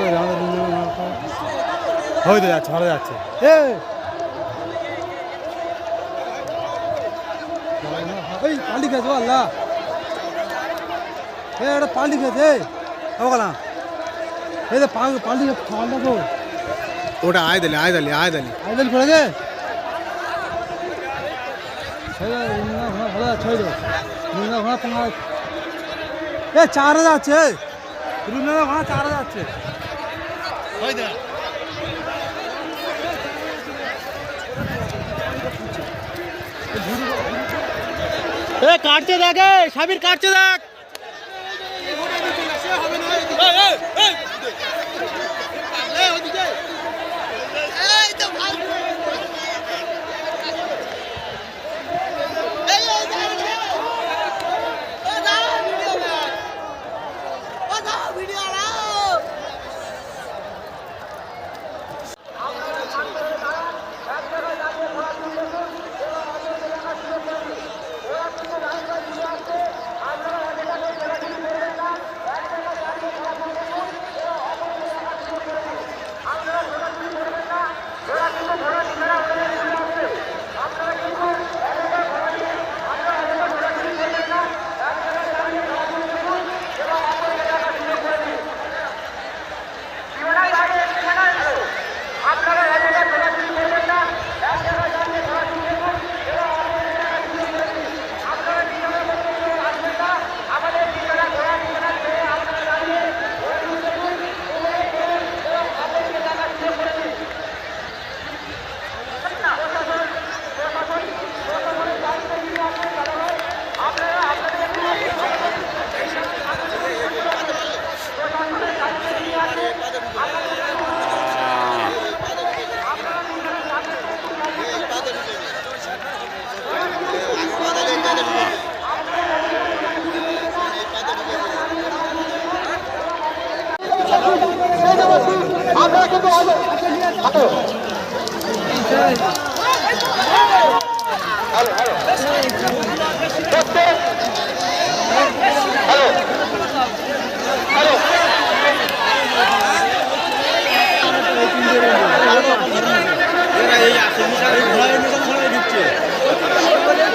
করে দাও, আমাদের রুমে না করে। হয়তো যাচ্ছে ভালো যাচ্ছে। এই! পাল্টি খেয়েছে আল্লাহ। এ এটা পাল্টি খেয়েছে ওখানা এই যে পাল্টি পাল্টা তো ওটা আয় দিলে আয় দিলে আয় দিলে করে তো রুনা ঘোড়া তোমার এ চার হাজার আছে রুনা ঘোড়া চার হাজার আছে এ কাটছে দেখে সাবির কাটছে দেখ।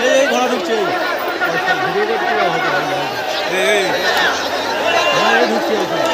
এই ঘোড়া ঢুকছে ঢুকছে